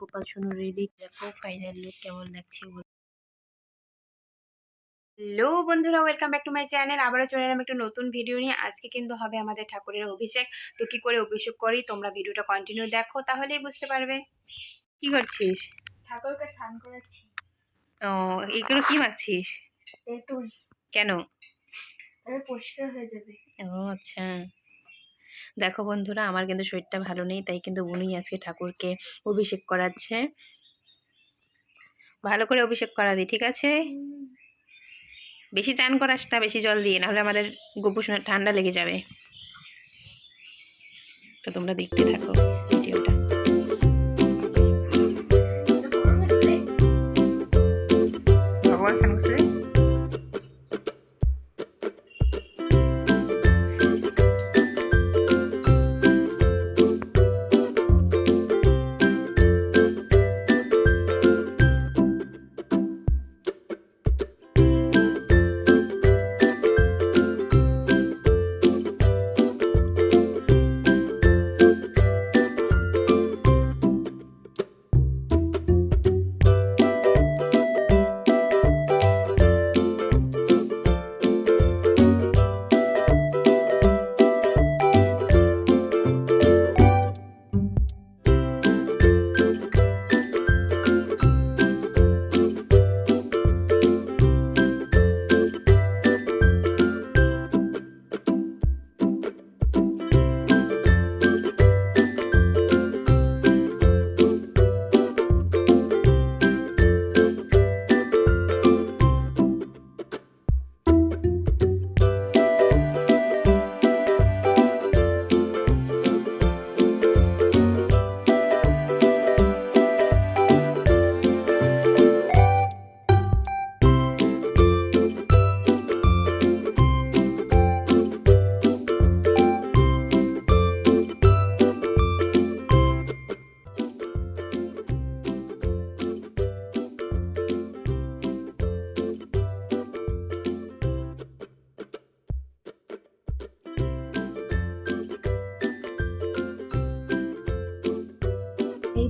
Gopal Sonu ready দেখো final look কেমন লাগছে হ্যালো বন্ধুরা welcome back to my channel আবারও চলে এলাম একটু নতুন ভিডিও নিয়ে। আজকে কিন্তু হবে আমাদের ঠাকুরের অভিষেক। তো কি করে অভিষেক করি? তোমরা ভিডিওটা কন্টিনিউ দেখো তাহলেই বুঝতে পারবে। কি করছিস? ঠাকুরকে স্নান করাচ্ছি। ও এগুলো কি মাখছিস? তেঁতুল। কেন? পরিষ্কার হয়ে যাবে। ও আচ্ছা। দেখো বন্ধুরা, আমার কিন্তু শরীরটা ভালো নেই, তাই কিন্তু উনি আজকে ঠাকুরকে অভিষেক করাচ্ছে। ভালো করে অভিষেক করাবি, ঠিক আছে? বেশি চান করাস না, বেশি জল দিয়ে, নাহলে আমাদের গোপুসোনার ঠান্ডা লেগে যাবে। তো তোমরা দেখতে থাকো।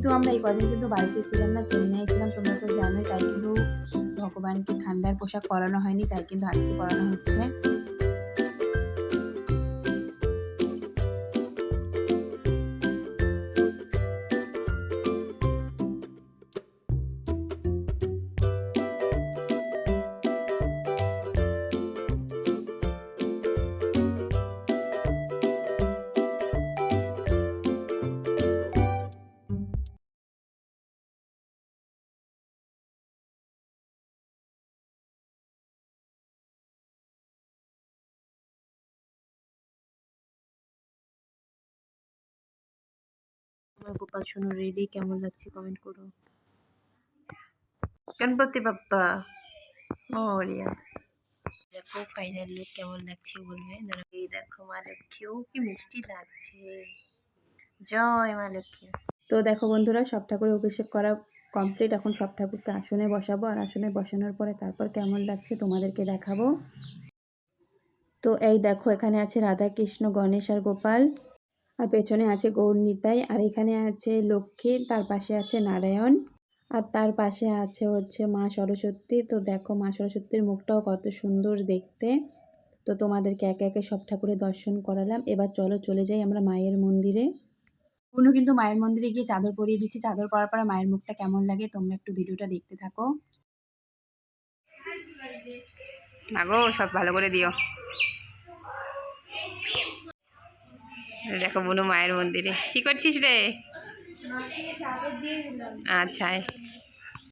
এই তো আমরা এই কদিন কিন্তু বাড়িতে ছিলাম না চেন্নাই ছিলাম, তোমরা তো জানোই, তাই কিন্তু ভগবানকে ঠান্ডার পোশাক পরানো হয়নি, তাই কিন্তু আজকে পরানো হচ্ছে। আমার গোপাল সোনু রেডি কেমন লাগছে কমেন্ট করো? গণপতি বাপ্পা। মোরিয়া। দেখো ফাইনাল লুক কেমন লাগছে বলবে? এই দেখো মা লক্ষ্মীও কি মিষ্টি লাগছে। জয় মা লক্ষ্মী তো দেখো বন্ধুরা সব ঠাকুরের অভিষেক করা কমপ্লিট এখন সব ঠাকুরকে আসনে বসাবো। আর আসনে বসানোর পরে তারপর কেমন লাগছে তোমাদেরকে দেখাবো। তো এই দেখো এখানে আছে রাধা কৃষ্ণ গণেশ আর গোপাল। আর পেছনে আছে গৌর নিতাই আর এখানে আছে লক্ষ্মী, তার পাশে আছে নারায়ণ, আর তার পাশে আছে হচ্ছে মা সরস্বতী। তো দেখো মা সরস্বতীর মুখটাও কত সুন্দর দেখতে। তো তোমাদেরকে একে একে সব ঠাকুরের দর্শন করালাম। এবার চলো চলে যাই আমরা মায়ের মন্দিরে। কোনো কিন্তু মায়ের মন্দিরে গিয়ে চাদর পরিয়ে দিচ্ছি। চাদর পরার পরে মায়ের মুখটা কেমন লাগে তোমরা একটু ভিডিওটা দেখতে থাকো। সব ভালো করে দিও। দেখো বুনু মায়ের মন্দিরে। কি করছিস রে? আচ্ছা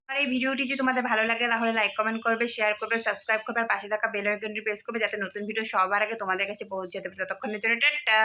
আর এই ভিডিওটি যদি তোমাদের ভালো লাগে, তাহলে লাইক কমেন্ট করবে শেয়ার করবে সাবস্ক্রাইব করবে, আর পাশে থাকা বেল আইকনটি প্রেস করবে, যাতে নতুন ভিডিও সবার আগে তোমাদের কাছে পৌঁছে পারে। ততক্ষণের জন্য টাটা।